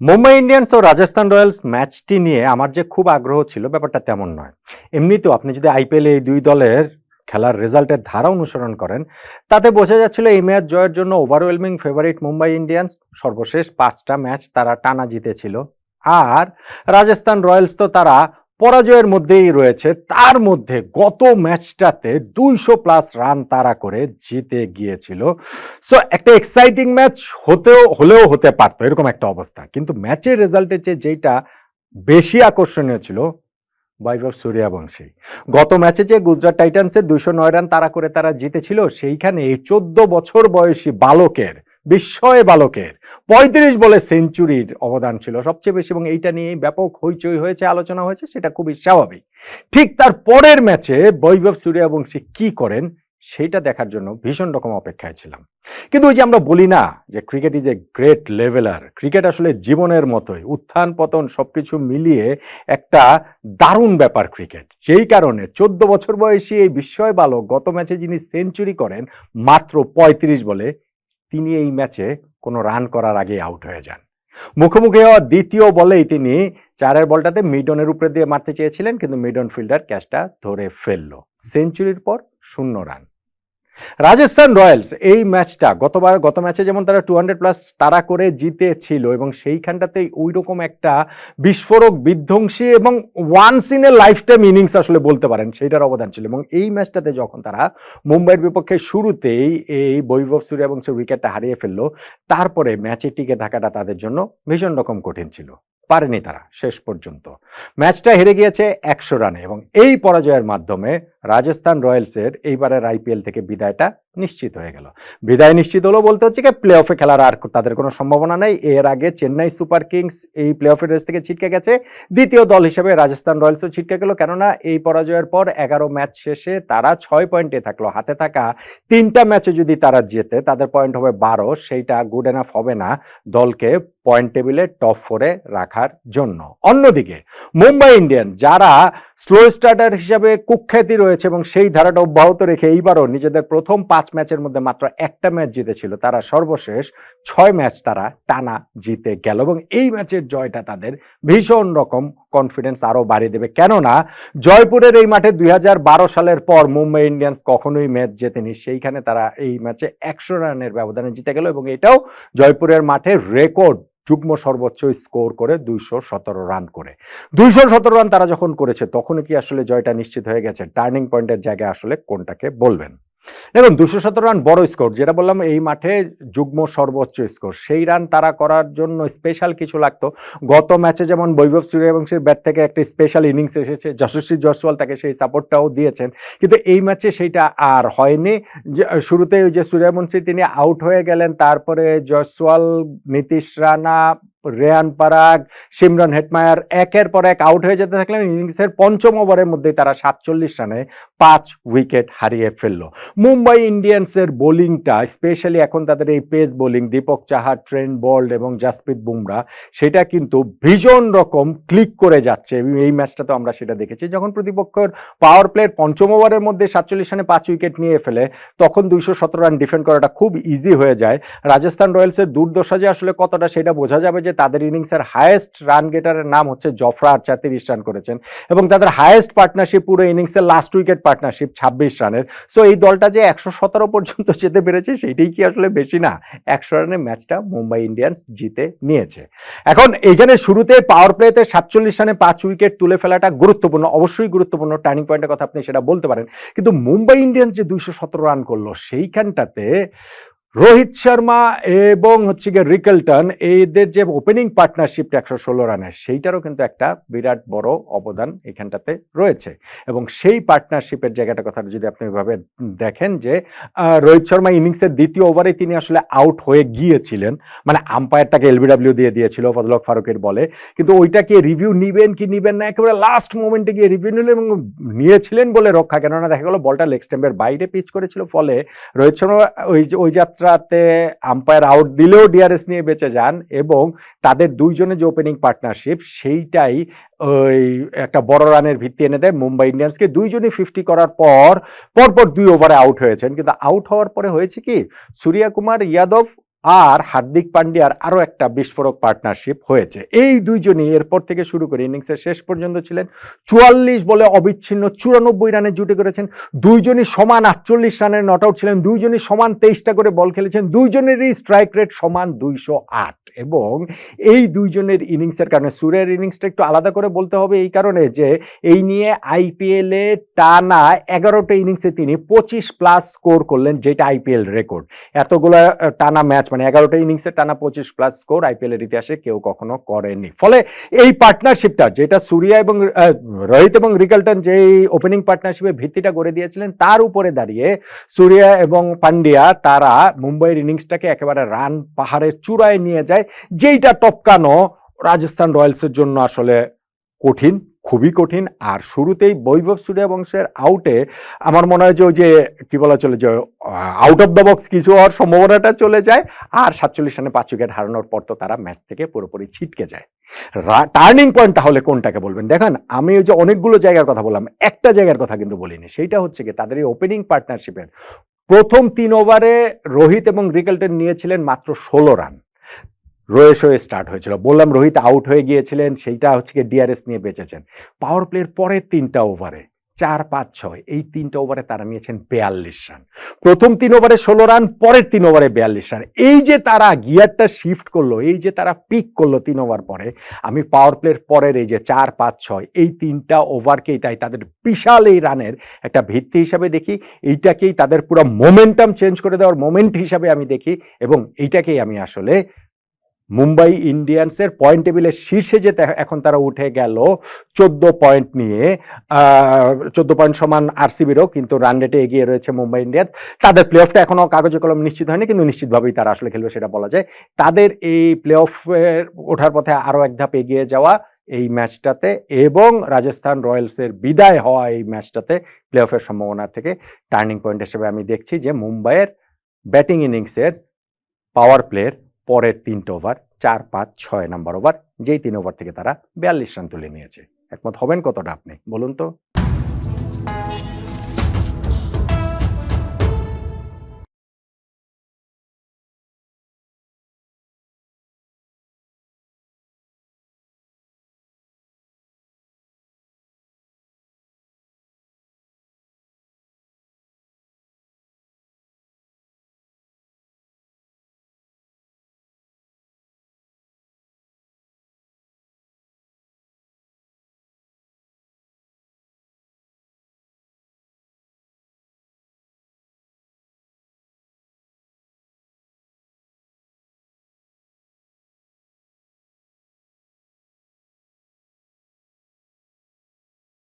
Mumbai Indians ও Rajasthan Royals ম্যাচটি নিয়ে আমার যে খুব আগ্রহ ছিল ব্যাপারটা তেমন নয়। এমনিতেও আপনি যদি আইপিএল এই দুই দলের খেলার রেজাল্টের ধারা অনুসরণ করেন, তাতে বোঝা যাচ্ছিল এই ম্যাচ জয়ের জন্য ওভারওয়েলমিং ফেভারিট মুম্বাই ইন্ডিয়ান্স। সর্বশেষ পাঁচটা ম্যাচ তারা টানা জিতেছিল। আর রাজস্থান রয়্যালস তো তারা পরাজয়ের মধ্যেই রয়েছে। তার মধ্যে গত ম্যাচটাতে দুইশো প্লাস রান তারা করে জিতে গিয়েছিল। সো একটা এক্সাইটিং ম্যাচ হতেও, হলেও হতে পারতো, এরকম একটা অবস্থা। কিন্তু ম্যাচের রেজাল্টের চেয়ে যেটা বেশি আকর্ষণীয় ছিল, বৈভব সূর্যবংশী। গত ম্যাচে যে গুজরাট টাইটান্সের দুশো নয় রান তারা করে তারা জিতেছিল, সেইখানে এই চোদ্দ বছর বয়সী বালকের বিস্ময় বালকের। পঁয়ত্রিশ বলে সেঞ্চুরির অবদান ছিল সবচেয়ে বেশি এবং এইটা নিয়ে ব্যাপক হইচই হয়েছে, আলোচনা হয়েছে, সেটা খুবই স্বাভাবিক। ঠিক তার পরের ম্যাচে বৈভব সূর্যবংশী কি করেন সেইটা দেখার জন্য ভীষণ রকম অপেক্ষায় ছিলাম। কিন্তু ওই যে আমরা বলি না যে cricket is a great leveller cricket আসলে জীবনের মতোই, উত্থান, পতন সবকিছু মিলিয়ে একটা দারুণ ব্যাপার ক্রিকেট। সেই কারণে চোদ্দ বছর বয়সী এই বিস্ময় বালক গত ম্যাচে যিনি সেঞ্চুরি করেন, মাত্র পঁয়ত্রিশ বলে তিনি এই ম্যাচে কোনো রান করার আগে আউট হয়ে যান। মুখোমুখি হওয়া দ্বিতীয় বলেই তিনি চারের বলটাতে মিডনের উপরে দিয়ে মারতে চেয়েছিলেন, কিন্তু মিডন ফিল্ডার ক্যাচটা ধরে ফেলল। সেঞ্চুরির পর শূন্য রান। রাজস্থান রয়্যালস, এই ম্যাচটা গতবার, গত ম্যাচে যেমন তারা টু প্লাস তারা করে জিতেছিল এবং সেইখানটাতেই ওই রকম একটা বিস্ফোরক, বিধ্বংসী এবং once in a lifetime innings আসলে বলতে পারেন, সেইটার অবদান ছিল। এবং এই ম্যাচটাতে যখন তারা মুম্বাইয়ের বিপক্ষে শুরুতেই এই বৈভব সূর্যবংশের উইকেটটা হারিয়ে ফেলল, তারপরে ম্যাচে টিকে থাকাটা তাদের জন্য ভীষণ রকম কঠিন ছিল। পারেনি তারা শেষ পর্যন্ত। ম্যাচটা হেরে গিয়েছে একশো রানে এবং এই পরাজয়ের মাধ্যমে রাজস্থান রয়্যালসের এইবারের আইপিএল থেকে বিদায়টা নিশ্চিত হয়ে গেল। বিদায় নিশ্চিত হলো বলতে হচ্ছে কি প্লে অফে খেলার আর তাদের কোনো সম্ভাবনা নেই। এর আগে চেন্নাই সুপার কিংস এই প্লে অফের রেস থেকে ছিটকে গেছে। দ্বিতীয় দল হিসেবে রাজস্থান রয়্যালসও ছিটকে গেল। কেননা এই পরাজয়ের পর এগারো ম্যাচ শেষে তারা ছয় পয়েন্টে থাকল। হাতে থাকা তিনটা ম্যাচে যদি তারা জেতে, তাদের পয়েন্ট হবে বারো। সেইটা গুড এনাফ হবে না দলকে পয়েন্ট টেবিলে টপ ফোরে রাখার জন্য। অন্যদিকে মুম্বাই ইন্ডিয়ান যারা স্লো স্টার্টার হিসাবে কুখ্যাতি রয়েছে এবং সেই ধারাটা অব্যাহত রেখে এইবারও নিজেদের প্রথম পাঁচ ম্যাচের মধ্যে মাত্র একটা ম্যাচ জিতেছিল। তারা সর্বশেষ ছয় ম্যাচ তারা টানা জিতে গেল এবং এই ম্যাচের জয়টা তাদের ভীষণ রকম কনফিডেন্স আরও বাড়িয়ে দেবে। কেননা জয়পুরের এই মাঠে দুই হাজার বারো সালের পর মুম্বাই ইন্ডিয়ান্স কখনোই ম্যাচ জেতেনি। সেইখানে তারা এই ম্যাচে একশো রানের ব্যবধানে জিতে গেল এবং এটাও জয়পুরের মাঠে রেকর্ড যুগ্ম সর্বোচ্চ স্কোর করে দুইশো সতেরো রান করে। দুইশো সতেরো রান তারা যখন করেছে তখন কি আসলে জয়টা নিশ্চিত হয়ে গেছে? টার্নিং পয়েন্টের জায়গায় আসলে কোনটাকে বলবেন? দেখুন, দুশো সতেরো রান বড় স্কোর, যেটা বললাম এই মাঠে যুগ্ম সর্বোচ্চ স্কোর। সেই রান তারা করার জন্য স্পেশাল কিছু লাগতো। গত ম্যাচে যেমন বৈভব সূর্যবংশীর ব্যাট থেকে একটা স্পেশাল ইনিংস এসেছে, যশস্বী জয়সওয়াল তাকে সেই সাপোর্টটাও দিয়েছেন। কিন্তু এই ম্যাচে সেইটা আর হয়নি। শুরুতে ওই যে সূর্যবংশী তিনি আউট হয়ে গেলেন, তারপরে জয়সওয়াল, নীতিশ রানা রেয়ান পারাগ, সিমরন হেটমায়ার একের পর এক আউট হয়ে যেতে থাকলেন। ইনিংসের পঞ্চম ওভারের মধ্যে তারা সাতচল্লিশ রানে পাঁচ উইকেট হারিয়ে ফেলল। মুম্বাই ইন্ডিয়ান্সের বোলিংটা, স্পেশালি এখন তাদের এই পেস বোলিং দীপক চাহা ট্রেন্ড বল্ড এবং জাসপ্রীত বুমরা, সেটা কিন্তু ভীষণ রকম ক্লিক করে যাচ্ছে। এই ম্যাচটা তো আমরা সেটা দেখেছি। যখন প্রতিপক্ষের পাওয়ার প্লের পঞ্চম ওভারের মধ্যে সাতচল্লিশ রানে পাঁচ উইকেট নিয়ে ফেলে, তখন দুইশো সতেরো রান ডিফেন্ড করাটা খুব ইজি হয়ে যায়। রাজস্থান রয়্যালসের দুর্দশা যে আসলে কতটা, সেটা বোঝা যাবে যে তাদের ইনিংসের হায়েস্ট রান গেটারের নাম হচ্ছে জফরা আর্চার তিরিশ রান করেছেন এবং তাদের হায়েস্ট পার্টনারশিপ পুরো ইনিংসের লাস্ট উইকেট পার্টনারশিপ ছাব্বিশ রানের সো এই দলটা যে একশো সতেরো পর্যন্ত যেতে পেরেছে, সেইটাই কি আসলে বেশি না? একশো রানের ম্যাচটা মুম্বাই ইন্ডিয়ান্স জিতে নিয়েছে। এখন এইখানে শুরুতে পাওয়ার প্লেতে সাতচল্লিশ রানে পাঁচ উইকেট তুলে ফেলাটা গুরুত্বপূর্ণ, অবশ্যই গুরুত্বপূর্ণ টার্নিং পয়েন্টের কথা আপনি সেটা বলতে পারেন। কিন্তু মুম্বাই ইন্ডিয়ান্স যে দুইশো সতেরো রান করল, সেইখানটাতে রোহিত শর্মা এবং হচ্ছে গিয়ে রিকেলটন এদের যে ওপেনিং পার্টনারশিপটা একশো ষোলো রানের সেইটারও কিন্তু একটা বিরাট বড় অবদান এখানটাতে রয়েছে। এবং সেই পার্টনারশিপের জায়গাটা কথা যদি আপনি এভাবে দেখেন যে রোহিত শর্মা ইনিংসের দ্বিতীয় ওভারে তিনি আসলে আউট হয়ে গিয়েছিলেন। মানে আম্পায়ার তাকে এলবিডাব্লিউ দিয়ে দিয়েছিল, ফজলক ফারুকের বলে। কিন্তু ওইটাকে রিভিউ নিবেন কি নিবেন না, একেবারে লাস্ট মোমেন্টে গিয়ে রিভিউ নিলেন এবং নিয়েছিলেন বলে রক্ষা। কেননা দেখা গেলো বলটা লেগ স্ট্যাম্পের বাইরে পিচ করেছিল, ফলে রোহিত শর্মা ওই ওই যাত্রাতে আম্পায়ার আউট দিলেও ডিআরএস নিয়ে বেঁচে যান এবং তাদের দুইজনের যে ওপেনিং পার্টনারশিপ সেইটাই ওই একটা বড় রানের ভিত্তি এনে দেয়। মুম্বাই ইন্ডিয়ান্সকে দুইজনই ফিফটি করার পর, পরপর দুই ওভারে আউট হয়েছেন। কিন্তু আউট হওয়ার পরে হয়েছে কি? সূর্যা ইয়াদব যাদব আর হার্দিক পান্ডিয়ার আরও একটা বিস্ফোরক পার্টনারশিপ হয়েছে। এই দুইজনই এরপর থেকে শুরু করে ইনিংসের শেষ পর্যন্ত ছিলেন। চুয়াল্লিশ বলে অবিচ্ছিন্ন চুরানব্বই রানে জুটে করেছেন। দুইজনই সমান আটচল্লিশ রানের নট আউট ছিলেন। দুইজনই সমান তেইশটা করে বল খেলেছেন। দুইজনেরই স্ট্রাইক রেট সমান দুইশো আট। এবং এই দুইজনের ইনিংসের কারণে সুরের ইনিংসটা একটু আলাদা করে বলতে হবে এই কারণে যে এই নিয়ে আইপিএলে টানা এগারোটা ইনিংসে তিনি পঁচিশ প্লাস স্কোর করলেন, যেটা আইপিএল রেকর্ড এতগুলো টানা ম্যাচ মানে এগারোটা ইনিংসে টানা পঁচিশ প্লাস স্কোর আইপিএল এর ইতিহাসে কেউ কখনো করেনি। ফলে এই পার্টনারশিপটা যেটা সুরিয়া এবং রোহিত এবং রিকাল্টন যে ওপেনিং পার্টনারশিপের ভিত্তিটা গড়ে দিয়েছিলেন, তার উপরে দাঁড়িয়ে সুরিয়া এবং পান্ডিয়া তারা মুম্বাইয়ের ইনিংসটাকে একেবারে রান পাহাড়ের চূড়ায় নিয়ে যায়, যেইটা টপকানো রাজস্থান রয়্যালসের জন্য আসলে কঠিন। খুবই কঠিন। আর শুরুতেই বৈভব সূর্যবংশের আউটে আমার মনে হয় যে ওই যে কি বলা চলে যে আউট অফ দ্য বক্স কিছু হওয়ার সম্ভাবনাটা চলে যায়। আর সাতচল্লিশ রানে পাঁচ উইকেট হারানোর পর তো তারা ম্যাচ থেকে পুরোপুরি ছিটকে যায়। টার্নিং পয়েন্ট তাহলে কোনটাকে বলবেন? দেখেন, আমি ওই যে অনেকগুলো জায়গার কথা বললাম, একটা জায়গার কথা কিন্তু বলিনি। সেইটা হচ্ছে কি তাদের এই ওপেনিং পার্টনারশিপের প্রথম তিন ওভারে রোহিত এবং রিকেলটন নিয়েছিলেন মাত্র ষোলো রান। রয়ে শোয়ে স্টার্ট হয়েছিল। বললাম রোহিত আউট হয়ে গিয়েছিলেন, সেইটা হচ্ছে কি ডিআরএস নিয়ে বেঁচেছেন। পাওয়ার প্লের পরের তিনটা ওভারে চার, পাঁচ, ছয়, এই তিনটা ওভারে তারা নিয়েছেন বেয়াল্লিশ রান প্রথম তিন ওভারে ষোলো রান পরের তিন ওভারে বিয়াল্লিশ রান এই যে তারা গিয়ারটা শিফট করল, এই যে তারা পিক করল তিন ওভার পরে, আমি পাওয়ার প্লের পরের এই যে চার, পাঁচ, ছয়, এই তিনটা ওভারকেই তাই তাদের বিশাল এই রানের একটা ভিত্তি হিসাবে দেখি, এইটাকেই তাদের পুরো মোমেন্টাম চেঞ্জ করে দেওয়ার মোমেন্ট হিসাবে আমি দেখি, এবং এইটাকেই আমি আসলে মুম্বাই ইন্ডিয়ান্সের পয়েন্ট টেবিলের শীর্ষে যে এখন তারা উঠে গেল চোদ্দ পয়েন্ট নিয়ে চোদ্দ পয়েন্ট সমান আরসিবিরও কিন্তু রান রেটে এগিয়ে রয়েছে মুম্বাই ইন্ডিয়ান্স। তাদের প্লে অফটা এখনও কাগজে কলম নিশ্চিত হয়নি, কিন্তু নিশ্চিতভাবেই তারা আসলে খেলবে সেটা বলা যায়। তাদের এই প্লে অফের ওঠার পথে আরও এক ধাপ এগিয়ে যাওয়া এই ম্যাচটাতে এবং রাজস্থান রয়্যালসের বিদায় হওয়া এই ম্যাচটাতে প্লে অফের সম্ভাবনা থেকে টার্নিং পয়েন্ট হিসেবে আমি দেখছি যে মুম্বাইয়ের ব্যাটিং ইনিংসের পাওয়ার প্লের পরের তিনটে ওভার চার, পাঁচ, ছয় নাম্বার ওভার যেই তিন ওভার থেকে তারা বিয়াল্লিশ রান তুলে নিয়েছে। একমত হবেন কতটা আপনি? বলুন তো।